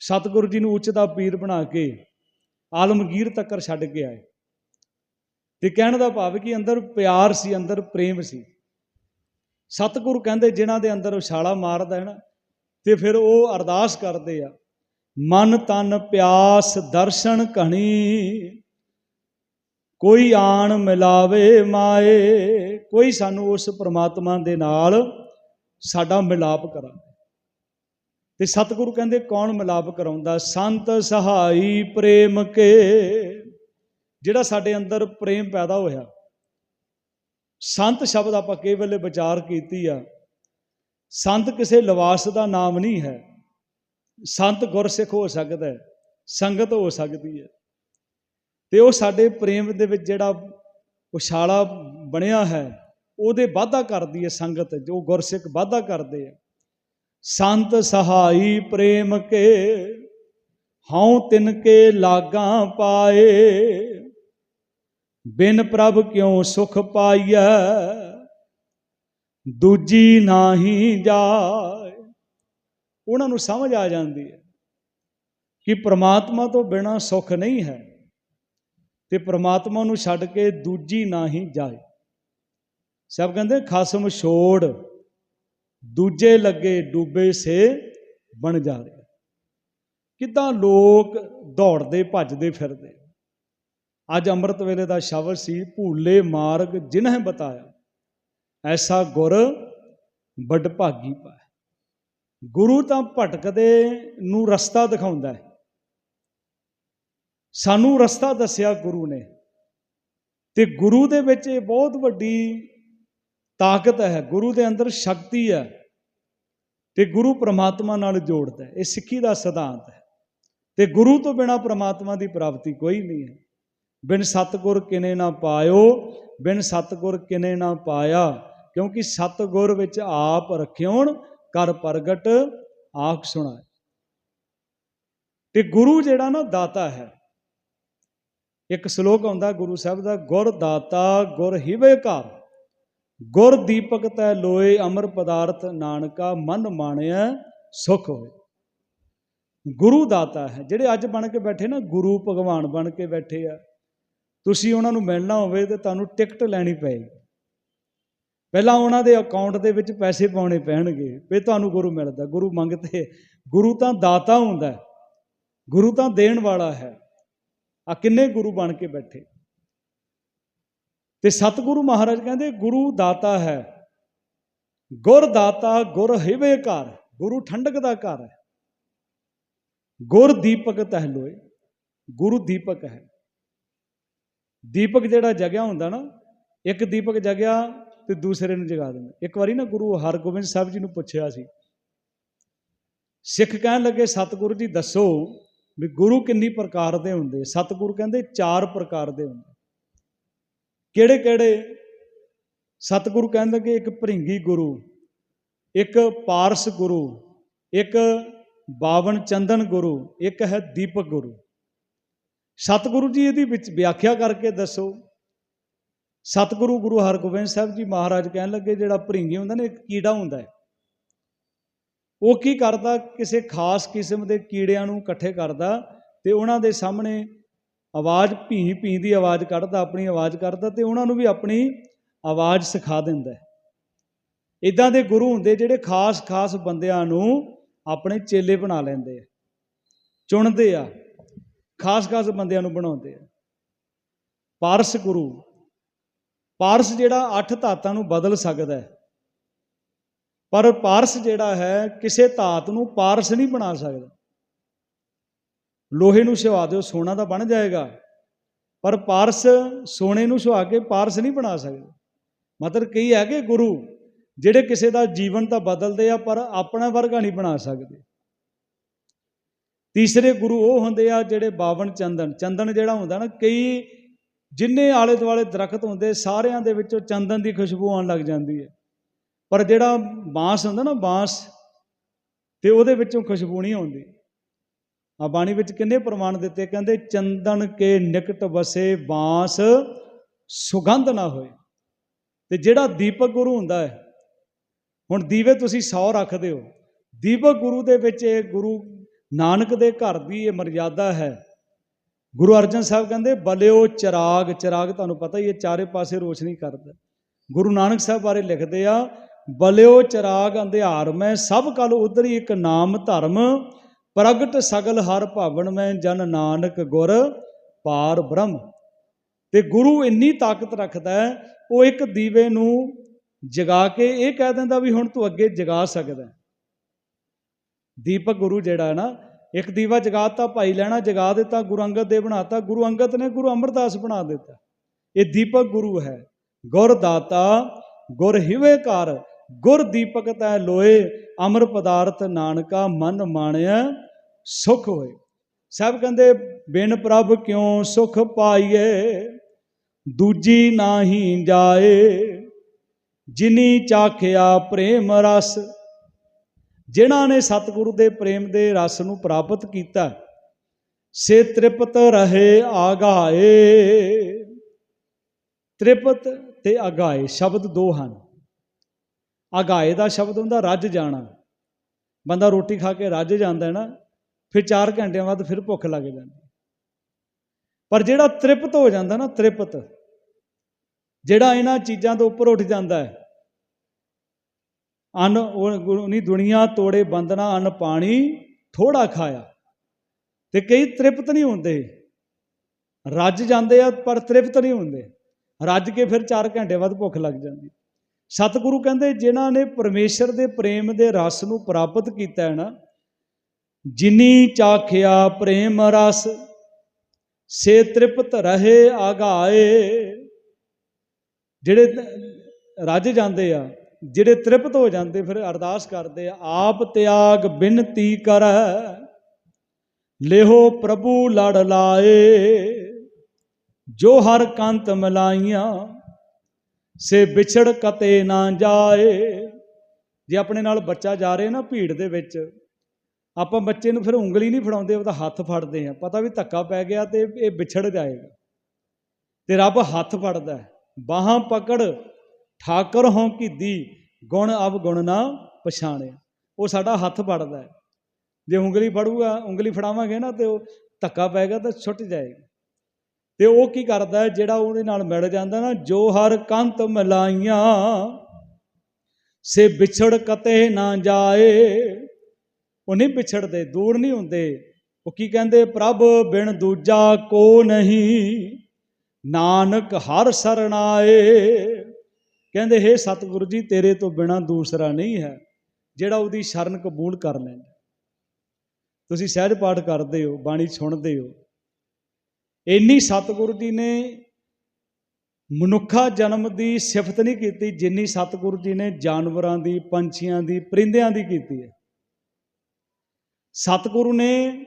ਸਤਿਗੁਰੂ ਜੀ ਨੂੰ ਉੱਚ ਦਾ ਪੀਰ ਬਣਾ ਕੇ ਆਲਮਗੀਰ ਤੱਕਰ ਛੱਡ ਕੇ ਆਏ। ਤੇ ਕਹਿਣ ਦਾ ਭਾਵ ਕਿ ਅੰਦਰ ਪਿਆਰ ਸੀ, ਅੰਦਰ ਪ੍ਰੇਮ ਸੀ। ਸਤਿਗੁਰੂ ਕਹਿੰਦੇ ਜਿਨ੍ਹਾਂ ਦੇ ਅੰਦਰ ਉਛਾਲਾ ਮਾਰਦਾ ਹੈ ਨਾ, ਤੇ ਫਿਰ ਉਹ ਅਰਦਾਸ ਕਰਦੇ ਆ, ਮਨ ਤਨ ਪਿਆਸ ਦਰਸ਼ਨ ਕਣੀ ਕੋਈ ਆਣ ਮਿਲਾਵੇ ਮਾਏ, ਕੋਈ ਸਾਨੂੰ ਉਸ ਪ੍ਰਮਾਤਮਾ ਦੇ ਨਾਲ ਸਾਡਾ ਮਿਲਾਪ ਕਰਾ ਤੇ ਸਤਿਗੁਰੂ ਕਹਿੰਦੇ, ਕੌਣ ਮਿਲਾਪ ਕਰਾਉਂਦਾ? ਸੰਤ ਸਹਾਈ ਪ੍ਰੇਮ ਕੇ। ਜਿਹੜਾ ਸਾਡੇ ਅੰਦਰ ਪ੍ਰੇਮ ਪੈਦਾ ਹੋਇਆ, ਸੰਤ ਸ਼ਬਦ ਆਪਾਂ ਕਈ ਵੇਲੇ ਵਿਚਾਰ ਕੀਤੀ ਆ, ਸੰਤ ਕਿਸੇ ਲਿਵਾਸ ਦਾ ਨਾਮ ਨਹੀਂ ਹੈ। ਸੰਤ ਗੁਰਸਿੱਖ ਹੋ ਸਕਦਾ ਹੈ, ਸੰਗਤ ਹੋ ਸਕਦੀ ਹੈ। ਤੇ ਉਹ ਸਾਡੇ ਪ੍ਰੇਮ ਦੇ ਵਿੱਚ ਜਿਹੜਾ ਉਛਾਲਾ ਬਣਿਆ ਹੈ, ਉਹਦੇ ਵਾਧਾ ਕਰਦੀ ਹੈ ਸੰਗਤ, ਜੋ ਗੁਰਸਿੱਖ ਵਾਧਾ ਕਰਦੇ ਆ। ਸੰਤ ਸਹਾਈ ਪ੍ਰੇਮ ਕੇ, ਹਉ ਤਿਨ ਕੇ ਲਾਗਾਂ ਪਾਏ। ਬਿਨ ਪ੍ਰਭ ਕਿਉ ਸੁਖ ਪਾਈਐ, ਦੂਜੀ ਨਾਹੀ ਜਾਏ। ਉਹਨਾਂ ਨੂੰ ਸਮਝ ਆ ਜਾਂਦੀ ਹੈ ਕਿ ਪ੍ਰਮਾਤਮਾ ਤੋਂ ਬਿਨਾ ਸੁਖ ਨਹੀਂ ਹੈ ਤੇ ਪ੍ਰਮਾਤਮਾ ਨੂੰ ਛੱਡ ਕੇ ਦੂਜੀ ਨਾਹੀ ਜਾਏ। ਸਭ ਕਹਿੰਦੇ, ਖਸਮ ਛੋੜ। ਦੂਜੇ ਲੱਗੇ ਡੂਬੇ ਸੇ ਬਣ ਜਾ ਰਹੇ। ਕਿਦਾਂ ਲੋਕ ਦੌੜਦੇ, ਭੱਜਦੇ ਫਿਰਦੇ। ਅੱਜ ਅੰਮ੍ਰਿਤ ਵੇਲੇ ਦਾ ਸ਼ਬਦ ਸੀ, ਭੂਲੇ ਮਾਰਗ ਜਿਨਹਿ ਬਤਾਇਆ, ਐਸਾ ਗੁਰ ਵੱਡ ਭਾਗੀ ਪਾਏ। ਗੁਰੂ ਤਾਂ ਭਟਕਦੇ ਨੂੰ ਰਸਤਾ ਦਿਖਾਉਂਦਾ ਹੈ। ਸਾਨੂੰ ਰਸਤਾ ਦੱਸਿਆ ਗੁਰੂ ਨੇ। ਤੇ ਗੁਰੂ ਦੇ ਵਿੱਚ ਇਹ ਬਹੁਤ ਵੱਡੀ ਤਾਕਤ ਹੈ, ਗੁਰੂ ਦੇ ਅੰਦਰ ਸ਼ਕਤੀ ਹੈ ਤੇ ਗੁਰੂ ਪ੍ਰਮਾਤਮਾ ਨਾਲ ਜੋੜਦਾ ਹੈ। ਇਹ ਸਿੱਖੀ ਦਾ ਸਿਧਾਂਤ ਹੈ। ਤੇ ਗੁਰੂ ਤੋਂ ਬਿਨਾ ਪ੍ਰਮਾਤਮਾ ਦੀ ਪ੍ਰਾਪਤੀ ਕੋਈ ਨਹੀਂ ਹੈ। ਬਿਨ ਸਤਗੁਰ ਕਿਨੇ ਨਾ ਪਾਇਓ, ਬਿਨ ਸਤਗੁਰ ਕਿਨੇ ਨਾ ਪਾਇਆ, ਕਿਉਂਕਿ ਸਤਗੁਰ ਵਿੱਚ ਆਪ ਰਖਿਓਣ ਕਰ ਪ੍ਰਗਟ, ਆਖ ਸੁਣਾਏ। ਤੇ ਗੁਰੂ ਜਿਹੜਾ ਨਾ ਦਾਤਾ ਹੈ, ਇੱਕ ਸ਼ਲੋਕ ਆਉਂਦਾ ਗੁਰੂ ਸਾਹਿਬ ਦਾ, ਗੁਰ ਦਾਤਾ ਗੁਰ ਹਿਵੇ ਘਰ। ਗੁਰ ਦੀਪਕ ਤੈ ਲੋਏ ਅਮਰ ਪਦਾਰਥ ਨਾਨਕਾ ਮਨ ਮਾਣਿਆ ਸੁਖ ਹੋਏ। ਗੁਰੂ ਦਾਤਾ ਹੈ, ਜਿਹੜੇ ਅੱਜ ਬਣ ਕੇ ਬੈਠੇ ਨਾ, ਗੁਰੂ ਭਗਵਾਨ ਬਣ ਕੇ ਬੈਠੇ ਆ। ਤੁਸੀਂ ਉਹਨਾਂ ਨੂੰ ਮਿਲਣਾ ਹੋਵੇ ਤੇ ਤੁਹਾਨੂੰ ਟਿਕਟ ਲੈਣੀ ਪਏਗੀ। ਪਹਿਲਾਂ ਉਹਨਾਂ ਦੇ ਅਕਾਊਂਟ ਦੇ ਵਿੱਚ ਪੈਸੇ ਪਾਉਣੇ ਪੈਣਗੇ, ਵੀ ਤੁਹਾਨੂੰ ਗੁਰੂ ਮਿਲਦਾ, ਗੁਰੂ ਮੰਗਤੇ ਗੁਰੂ ਤਾਂ ਦਾਤਾ ਹੁੰਦਾ ਗੁਰੂ ਤਾਂ ਦੇਣ ਵਾਲਾ ਹੈ। ਆ ਕਿੰਨੇ ਗੁਰੂ ਬਣ ਕੇ ਬੈਠੇ? ਤੇ ਸਤਿਗੁਰੂ ਮਹਾਰਾਜ ਕਹਿੰਦੇ, ਗੁਰੂ ਦਾਤਾ ਹੈ, ਗੁਰ ਦਾਤਾ ਗੁਰ ਹਿਵੇ ਘਰ, ਗੁਰੂ ਠੰਡਕ ਦਾ ਘਰ ਹੈ। ਗੁਰ ਦੀਪਕ ਤਹਿਲੋਏ ਗੁਰੂ ਦੀਪਕ ਹੈ। ਦੀਪਕ ਜਿਹੜਾ ਜਗਿਆ ਹੁੰਦਾ ਨਾ, ਇੱਕ ਦੀਪਕ ਜਗਿਆ ਤੇ ਦੂਸਰੇ ਨੂੰ ਜਗਾ ਦਿੰਦਾ। ਇੱਕ ਵਾਰੀ ਨਾ ਗੁਰੂ ਹਰਗੋਬਿੰਦ ਸਾਹਿਬ ਜੀ ਨੂੰ ਪੁੱਛਿਆ ਸੀ। ਸਿੱਖ ਕਹਿਣ ਲੱਗੇ, ਸਤਿਗੁਰੂ ਜੀ ਦੱਸੋ ਵੀ ਗੁਰੂ ਕਿੰਨੀ ਪ੍ਰਕਾਰ ਦੇ ਹੁੰਦੇ? ਸਤਿਗੁਰੂ ਕਹਿੰਦੇ, ਚਾਰ ਪ੍ਰਕਾਰ ਦੇ ਹੁੰਦੇ। ਕਿਹੜੇ ਕਿਹੜੇ? ਸਤਿਗੁਰੂ ਕਹਿਣ ਲੱਗੇ ਇੱਕ ਭਰਿੰਗੀ ਗੁਰੂ, ਇੱਕ ਪਾਰਸ ਗੁਰੂ, ਇੱਕ ਬਾਵਨ ਚੰਦਨ ਗੁਰੂ, ਇੱਕ ਹੈ ਦੀਪਕ ਗੁਰੂ। ਸਤਿਗੁਰੂ ਜੀ ਇਹਦੀ ਵਿੱਚ ਵਿਆਖਿਆ ਕਰਕੇ ਦੱਸੋ। ਸਤਿਗੁਰੂ ਗੁਰੂ ਹਰਗੋਬਿੰਦ ਸਾਹਿਬ ਜੀ ਮਹਾਰਾਜ ਕਹਿਣ ਲੱਗੇ ਜਿਹੜਾ ਭਰਿੰਗੀ ਹੁੰਦਾ ਨਾ, ਇੱਕ ਕੀੜਾ ਹੁੰਦਾ ਹੈ। ਉਹ ਕੀ ਕਰਦਾ? ਕਿਸੇ ਖਾਸ ਕਿਸਮ ਦੇ ਕੀੜਿਆਂ ਨੂੰ ਇਕੱਠੇ ਕਰਦਾ ਤੇ ਉਹਨਾਂ ਦੇ ਸਾਹਮਣੇ ਆਵਾਜ਼ ਭੀ ਭੀ ਦੀ ਆਵਾਜ਼ ਕੱਢਦਾ, ਆਪਣੀ ਆਵਾਜ਼ ਕੱਢਦਾ ਤੇ ਉਹਨਾਂ ਨੂੰ ਵੀ ਆਪਣੀ ਆਵਾਜ਼ ਸਿਖਾ ਦਿੰਦਾ ਹੈ। ਇਦਾਂ ਦੇ ਗੁਰੂ ਹੁੰਦੇ ਜਿਹੜੇ ਖਾਸ ਖਾਸ ਬੰਦਿਆਂ ਨੂੰ ਆਪਣੇ ਚੇਲੇ ਬਣਾ ਲੈਂਦੇ ਆ, ਚੁਣਦੇ ਆ, ਖਾਸ ਖਾਸ ਬੰਦਿਆਂ ਨੂੰ ਬਣਾਉਂਦੇ ਆ। ਪਾਰਸ ਗੁਰੂ, ਪਾਰਸ ਜਿਹੜਾ ਅੱਠ ਧਾਤਾਂ ਨੂੰ ਬਦਲ ਸਕਦਾ ਹੈ। ਪਰ ਪਾਰਸ ਜਿਹੜਾ ਹੈ, ਕਿਸੇ ਧਾਤ ਨੂੰ ਪਾਰਸ ਨਹੀਂ ਬਣਾ ਸਕਦਾ। ਲੋਹੇ ਨੂੰ ਸੁਹਾ ਦਿਓ, ਸੋਨਾ ਤਾਂ ਬਣ ਜਾਏਗਾ। ਪਰ ਪਾਰਸ ਸੋਨੇ ਨੂੰ ਸੁਹਾ ਕੇ ਪਾਰਸ ਨਹੀਂ ਬਣਾ ਸਕਦੇ। ਮਤਲਬ ਕਈ ਹੈਗੇ ਗੁਰੂ ਜਿਹੜੇ ਕਿਸੇ ਦਾ ਜੀਵਨ ਤਾਂ ਬਦਲਦੇ ਆ, ਪਰ ਆਪਣਾ ਵਰਗਾ ਨਹੀਂ ਬਣਾ ਸਕਦੇ। ਤੀਸਰੇ ਗੁਰੂ ਉਹ ਹੁੰਦੇ ਆ ਜਿਹੜੇ ਬਾਵਨ ਚੰਦਨ ਚੰਦਨ ਜਿਹੜਾ ਹੁੰਦਾ ਨਾ, ਕਈ ਜਿੰਨੇ ਆਲੇ ਦੁਆਲੇ ਦਰਖਤ ਹੁੰਦੇ, ਸਾਰਿਆਂ ਦੇ ਵਿੱਚੋਂ ਚੰਦਨ ਦੀ ਖੁਸ਼ਬੂ ਆਉਣ ਲੱਗ ਜਾਂਦੀ ਹੈ। ਪਰ ਜਿਹੜਾ ਬਾਂਸ ਹੁੰਦਾ ਨਾ, ਬਾਂਸ, ਤੇ ਉਹਦੇ ਵਿੱਚੋਂ ਖੁਸ਼ਬੂ ਨਹੀਂ ਆਉਂਦੀ। ਆ ਬਾਣੀ ਵਿੱਚ ਕਿੰਨੇ ਪ੍ਰਮਾਣ ਦਿੱਤੇ? ਕਹਿੰਦੇ, ਚੰਦਨ ਕੇ ਨਿਕਟ ਵਸੇ ਬਾਂਸ, ਸੁਗੰਧ ਨਾ ਹੋਏ। ਤੇ ਜਿਹੜਾ ਦੀਪਕ ਗੁਰੂ ਹੁੰਦਾ ਹੈ, ਹੁਣ ਦੀਵੇ ਤੁਸੀਂ 100 ਰੱਖਦੇ ਹੋ। ਦੀਪਕ ਗੁਰੂ ਦੇ ਵਿੱਚ ਇਹ ਗੁਰੂ ਨਾਨਕ ਦੇ ਘਰ ਦੀ ਇਹ ਮਰਜ਼ਾਦਾ ਹੈ। ਗੁਰੂ ਅਰਜਨ ਸਾਹਿਬ ਕਹਿੰਦੇ, ਬਲਿਓ ਚਿਰਾਗ ਚਿਰਾਗ ਤੁਹਾਨੂੰ ਪਤਾ ਹੀ ਇਹ ਚਾਰੇ ਪਾਸੇ ਰੋਸ਼ਨੀ ਕਰਦਾ ਗੁਰੂ ਨਾਨਕ ਸਾਹਿਬ ਬਾਰੇ ਲਿਖਦੇ ਆ, ਬਲਿਓ ਚਿਰਾਗ ਅੰਧਿਆਰ, ਮੈਂ ਸਭ ਕਲ ਹੀ ਇੱਕ ਨਾਮ ਧਰਮ ਪ੍ਰਗਟ ਸਗਲ ਹਰ ਭਾਵਨ ਮੈਂ ਜਨ ਨਾਨਕ ਗੁਰ ਪਾਰ ਬ੍ਰਹਮ। ਤੇ ਗੁਰੂ ਇੰਨੀ ਤਾਕਤ ਰੱਖਦਾ ਹੈ, ਉਹ ਇੱਕ ਦੀਵੇ ਨੂੰ ਜਗਾ ਕੇ ਇਹ ਕਹਿ ਦਿੰਦਾ ਵੀ ਹੁਣ ਤੂੰ ਅੱਗੇ ਜਗਾ ਸਕਦਾ ਦੀਪਕ ਗੁਰੂ ਜਿਹੜਾ ਹੈ ਨਾ, ਇੱਕ ਦੀਵਾ ਜਗਾਤਾ ਭਾਈ ਲੈਣਾ ਜਗਾ ਦਿੱਤਾ, ਗੁਰੂ ਅੰਗਦ ਦੇ ਬਣਾਤਾ ਗੁਰੂ ਅੰਗਦ ਨੇ ਗੁਰੂ ਅਮਰਦਾਸ ਬਣਾ ਦਿੱਤਾ। ਇਹ ਦੀਪਕ ਗੁਰੂ ਹੈ। ਗੁਰ ਦਾਤਾ, ਗੁਰ ਹਿਵੇ ਕਰ ਗੁਰ ਦੀਪਕ ਤੈ ਲੋਏ ਅਮਰ ਪਦਾਰਥ ਨਾਨਕਾ ਮਨ ਮਾਣਿਆ ਸੁਖ ਹੋਏ। ਸਭ ਕਹਿੰਦੇ, ਬਿਨ ਪ੍ਰਭ ਕਿਉ ਸੁਖ ਪਾਈਏ? ਦੂਜੀ ਨਾਹੀ ਜਾਏ, ਜਿਨੀ ਚਾਖਿਆ ਪ੍ਰੇਮ ਰਸ। ਜਿਨ੍ਹਾਂ ਨੇ ਸਤਿਗੁਰੂ ਦੇ ਪ੍ਰੇਮ ਦੇ ਰਸ ਨੂੰ ਪ੍ਰਾਪਤ ਕੀਤਾ, ਸੇ ਤ੍ਰਿਪਤ ਰਹੇ ਆਗਾਏ। ਤ੍ਰਿਪਤ ਤੇ ਅਗਾਏ ਸ਼ਬਦ ਦੋ ਹਨ। ਅਗਾਏ ਦਾ ਸ਼ਬਦ ਹੁੰਦਾ, ਰੱਜ ਜਾਣਾ। ਬੰਦਾ ਰੋਟੀ ਖਾ ਕੇ ਰੱਜ ਜਾਂਦਾ ਹੈ ਨਾ, ਫਿਰ 4 ਘੰਟਿਆਂ ਬਾਅਦ ਫਿਰ ਭੁੱਖ ਲੱਗ ਜਾਂਦੀ ਪਰ ਜਿਹੜਾ ਤ੍ਰਿਪਤ ਹੋ ਜਾਂਦਾ ਨਾ, ਤ੍ਰਿਪਤ, ਜਿਹੜਾ ਇਹਨਾਂ ਚੀਜ਼ਾਂ ਤੋਂ ਉੱਪਰ ਉੱਠ ਜਾਂਦਾ ਹੈ, ਅਨ ਨਹੀਂ, ਦੁਨੀਆ ਤੋੜੇ ਬੰਦਨਾ ਅਨ ਪਾਣੀ ਥੋੜਾ ਖਾਇਆ। ਤੇ ਕਈ ਤ੍ਰਿਪਤ ਨਹੀਂ ਹੁੰਦੇ। ਰੱਜ ਜਾਂਦੇ ਆ, ਪਰ ਤ੍ਰਿਪਤ ਨਹੀਂ ਹੁੰਦੇ। ਰੱਜ ਕੇ ਫਿਰ 4 ਘੰਟੇ ਬਾਅਦ ਭੁੱਖ ਲੱਗ ਜਾਂਦੀ ਸਤਿਗੁਰੂ ਕਹਿੰਦੇ, ਜਿਨ੍ਹਾਂ ਨੇ ਪਰਮੇਸ਼ਰ ਦੇ ਪ੍ਰੇਮ ਦੇ ਰਸ ਨੂੰ ਪ੍ਰਾਪਤ ਕੀਤਾ ਹੈ ਨਾ, ਜਿਨੀ ਚਾਖਿਆ ਪ੍ਰੇਮ ਰਸ, ਸੇ ਤ੍ਰਿਪਤ ਰਹੇ ਆਗਾਏ। ਜਿਹੜੇ ਰੱਜ ਜਾਂਦੇ ਆ, ਜਿਹੜੇ ਤ੍ਰਿਪਤ ਹੋ ਜਾਂਦੇ, ਫਿਰ ਅਰਦਾਸ ਕਰਦੇ ਆ, ਆਪ ਤਿਆਗ ਬਿਨਤੀ ਕਰ, ਲੇਹੋ ਪ੍ਰਭੂ ਲੜ ਲਾਏ, ਜੋ ਹਰ ਕੰਤ ਮਲਾਈਆਂ। ਸੇ ਵਿਛੜ ਕਤੇ ਨਾ ਜਾਏ। ਜੇ ਆਪਣੇ ਨਾਲ ਬੱਚਾ ਜਾ ਰਿਹਾ ਨਾ ਭੀੜ ਦੇ ਵਿੱਚ, ਆਪਾਂ ਬੱਚੇ ਨੂੰ ਫਿਰ ਉਂਗਲੀ ਨਹੀਂ ਫੜਾਉਂਦੇ ਉਹਦਾ ਹੱਥ ਫੜਦੇ ਆ। ਪਤਾ ਵੀ ਧੱਕਾ ਪੈ ਗਿਆ ਤੇ ਇਹ ਵਿਛੜ ਜਾਏਗਾ। ਤੇ ਰੱਬ ਹੱਥ ਫੜਦਾ ਬਾਹਾਂ ਪਕੜ, ਠਾਕਰ ਹੋਂ ਦੀ ਗੁਣ ਅਵ ਗੁਣ ਨਾ ਪਛਾਣਿਆ। ਉਹ ਸਾਡਾ ਹੱਥ ਫੜਦਾ ਜੇ ਉਂਗਲੀ ਫੜੂਗਾ, ਉਂਗਲੀ ਫੜਾਵਾਂਗੇ ਨਾ ਤੇ ਉਹ ਧੱਕਾ ਪੈਗਾ ਤਾਂ ਛੁੱਟ ਜਾਏਗਾ। ਤੇ ਉਹ ਕੀ ਕਰਦਾ ਹੈ? ਜਿਹੜਾ ਉਹਦੇ ਨਾਲ ਮਿਲ ਜਾਂਦਾ ਨਾ, ਜੋ ਹਰ ਕੰਤ ਮਲਾਈਆਂ, ਸੇ ਵਿਛੜ ਕਤੇ ਨਾ ਜਾਏ। ਉਹ ਨਹੀਂ ਵਿਛੜਦੇ, ਦੂਰ ਨਹੀਂ ਹੁੰਦੇ। ਉਹ ਕੀ ਕਹਿੰਦੇ? ਪ੍ਰਭ ਬਿਨ ਦੂਜਾ ਕੋ ਨਹੀਂ, ਨਾਨਕ ਹਰ ਸਰਣਾਏ ਕਹਿੰਦੇ, ਹੈ ਸਤਿਗੁਰੂ ਜੀ, ਤੇਰੇ ਤੋਂ ਬਿਨਾ ਦੂਸਰਾ ਨਹੀਂ ਹੈ। ਜਿਹੜਾ ਉਹਦੀ ਸ਼ਰਨ ਕਬੂਲ ਕਰ ਲੈਂਦਾ। ਤੁਸੀਂ ਸਹਿਜ ਪਾਠ ਕਰਦੇ ਹੋ, ਬਾਣੀ ਸੁਣਦੇ ਹੋ। ਇੰਨੀ ਸਤਿਗੁਰੂ ਜੀ ਨੇ ਮਨੁੱਖਾ ਜਨਮ ਦੀ ਸਿਫਤ ਨਹੀਂ ਕੀਤੀ ਜਿੰਨੀ ਸਤਿਗੁਰੂ ਜੀ ਨੇ ਜਾਨਵਰਾਂ ਦੀ, ਪੰਛੀਆਂ ਦੀ, ਪਰਿੰਦਿਆਂ ਦੀ ਕੀਤੀ ਹੈ। ਸਤਿਗੁਰੂ ਨੇ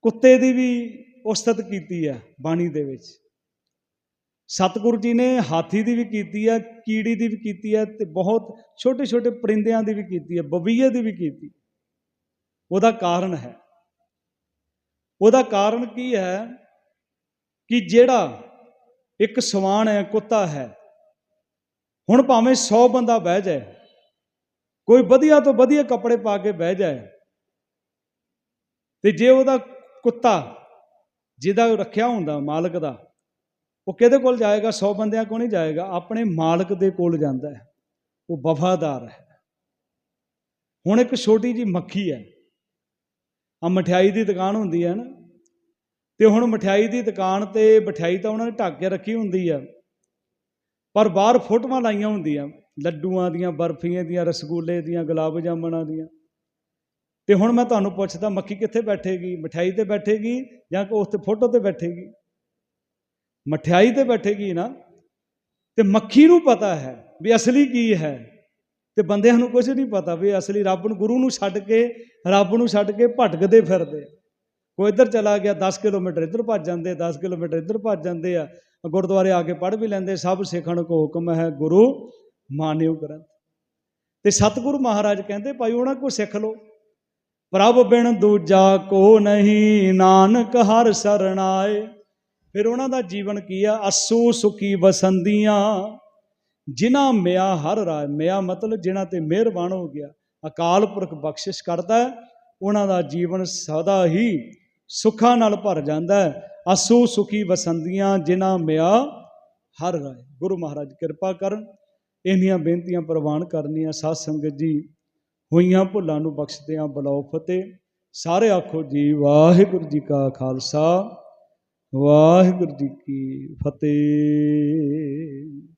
ਕੁੱਤੇ ਦੀ ਵੀ ਉਸਤਤ ਕੀਤੀ ਹੈ ਬਾਣੀ ਦੇ ਵਿੱਚ। ਸਤਿਗੁਰੂ ਜੀ ਨੇ ਹਾਥੀ ਦੀ ਵੀ ਕੀਤੀ ਹੈ, ਕੀੜੀ ਦੀ ਵੀ ਕੀਤੀ ਹੈ ਤੇ ਬਹੁਤ ਛੋਟੇ ਛੋਟੇ ਪਰਿੰਦਿਆਂ ਦੀ ਵੀ ਕੀਤੀ ਹੈ, ਬਬੀਏ ਦੀ ਵੀ ਕੀਤੀ। ਉਹਦਾ ਕਾਰਨ ਹੈ। ਉਹਦਾ ਕਾਰਨ ਕੀ ਹੈ? ਕਿ ਜਿਹੜਾ ਇੱਕ ਸਵਾਨ ਹੈ, ਕੁੱਤਾ ਹੈ, ਹੁਣ ਭਾਵੇਂ 100 ਬੰਦਾ ਬਹਿ ਜਾਏ, ਕੋਈ ਵਧੀਆ ਤੋਂ ਵਧੀਆ ਕੱਪੜੇ ਪਾ ਕੇ ਬਹਿ ਜਾਏ, ਤੇ ਜੇ ਉਹਦਾ ਕੁੱਤਾ ਜਿਹਦਾ ਰੱਖਿਆ ਹੁੰਦਾ ਮਾਲਕ ਦਾ, ਉਹ ਕਿਹਦੇ ਕੋਲ ਜਾਏਗਾ? 100 ਬੰਦਿਆਂ ਕੋਲ ਨਹੀਂ ਜਾਏਗਾ, ਆਪਣੇ ਮਾਲਕ ਦੇ ਕੋਲ ਜਾਂਦਾ ਹੈ, ਉਹ ਵਫਾਦਾਰ ਹੈ। ਹੁਣ ਇੱਕ ਛੋਟੀ ਜੀ ਮੱਖੀ ਹੈ ਆ ਮਠਿਆਈ ਦੀ ਦੁਕਾਨ ਹੁੰਦੀ ਹੈ ਨਾ ਤੇ ਹੁਣ ਮਠਿਆਈ ਦੀ ਦੁਕਾਨ ਤੇ ਮਠਿਆਈ ਤਾਂ ਉਹਨਾਂ ਨੇ ਢੱਕ ਕੇ ਰੱਖੀ ਹੁੰਦੀ ਆ, ਪਰ ਬਾਹਰ ਫੋਟੋਆਂ ਲਾਈਆਂ ਹੁੰਦੀਆਂ, ਲੱਡੂਆਂ ਦੀਆਂ, ਬਰਫੀਆਂ ਦੀਆਂ, ਰਸਗੁੱਲੇ ਦੀਆਂ, ਗੁਲਾਬ ਜਾਮਣਾਂ ਦੀਆਂ। ਤੇ ਹੁਣ ਮੈਂ ਤੁਹਾਨੂੰ ਪੁੱਛਦਾ, ਮੱਖੀ ਕਿੱਥੇ ਬੈਠੇਗੀ? ਮਠਿਆਈ ਤੇ ਬੈਠੇਗੀ ਜਾਂ ਕਿ ਉਸ ਤੇ ਫੋਟੋ ਤੇ ਬੈਠੇਗੀ? ਮਠਿਆਈ ਤੇ ਬੈਠੇਗੀ ਨਾ, ਤੇ ਮੱਖੀ ਨੂੰ ਪਤਾ ਹੈ ਵੀ ਅਸਲੀ ਕੀ ਹੈ। ਤੇ ਬੰਦਿਆਂ ਨੂੰ ਕੁਝ ਨਹੀਂ ਪਤਾ ਵੀ ਅਸਲੀ ਰੱਬ ਨੂੰ, ਗੁਰੂ ਨੂੰ ਛੱਡ ਕੇ, ਰੱਬ ਨੂੰ ਛੱਡ ਕੇ ਭਟਕਦੇ ਫਿਰਦੇ ਆ। ਕੋਈ ਇੱਧਰ ਚਲਾ ਗਿਆ 10 ਕਿਲੋਮੀਟਰ ਇੱਧਰ ਭੱਜ ਜਾਂਦੇ 10 ਕਿਲੋਮੀਟਰ ਇੱਧਰ ਭੱਜ ਜਾਂਦੇ ਆ, ਗੁਰਦੁਆਰੇ ਆ ਕੇ ਪੜ੍ਹ ਵੀ ਲੈਂਦੇ, ਸਭ ਸਿੱਖਣ ਕੋ ਹੁਕਮ ਹੈ ਗੁਰੂ ਮਾਨਿਓ ਗ੍ਰੰਥ। ਤੇ ਸਤਿਗੁਰੂ ਮਹਾਰਾਜ ਕਹਿੰਦੇ, ਭਾਈ ਉਹਨਾਂ ਕੋ ਸਿੱਖ ਲਓ। ਪ੍ਰਭ ਬਿਨ ਦੂਜਾ ਕੋ ਨਹੀਂ, ਨਾਨਕ ਹਰ ਸਰਣਾਏ ਫਿਰ ਉਹਨਾਂ ਦਾ ਜੀਵਨ ਕੀ ਆ? ਅਸੂ ਸੁਖੀ ਵਸੰਦੀਆਂ। ਜਿਨ੍ਹਾਂ ਮਿਆ ਹਰ ਰਾਜ ਮਿਆ ਮਤਲਬ ਜਿਨ੍ਹਾਂ ਤੇ ਮਿਹਰਬਾਨ ਹੋ ਗਿਆ। ਅਕਾਲ ਪੁਰਖ ਬਖਸ਼ਿਸ਼ ਕਰਦਾ ਉਹਨਾਂ ਦਾ ਜੀਵਨ ਸਦਾ ਹੀ ਸੁੱਖਾਂ ਨਾਲ ਭਰ ਜਾਂਦਾ ਹੈ। ਅਸੂ ਸੁਖੀ ਵਸੰਦੀਆਂ, ਜਿਨ੍ਹਾਂ ਮਿਆ ਹਰ ਰਾਏ। ਗੁਰੂ ਮਹਾਰਾਜ ਕਿਰਪਾ ਕਰਨ, ਇੰਨੀਆਂ ਬੇਨਤੀਆਂ ਪ੍ਰਵਾਨ ਕਰਨੀਆਂ। ਸਾਧ ਸੰਗਤ ਜੀ, ਹੋਈਆਂ ਭੁੱਲਾਂ ਨੂੰ ਬਖਸ਼ਦਿਆਂ ਬਲਾਉ ਫਤਿਹ। ਸਾਰੇ ਆਖੋ ਜੀ, ਵਾਹਿਗੁਰੂ ਜੀ ਕਾ ਖਾਲਸਾ, ਵਾਹਿਗੁਰੂ ਜੀ ਕੀ ਫਤਿਹ।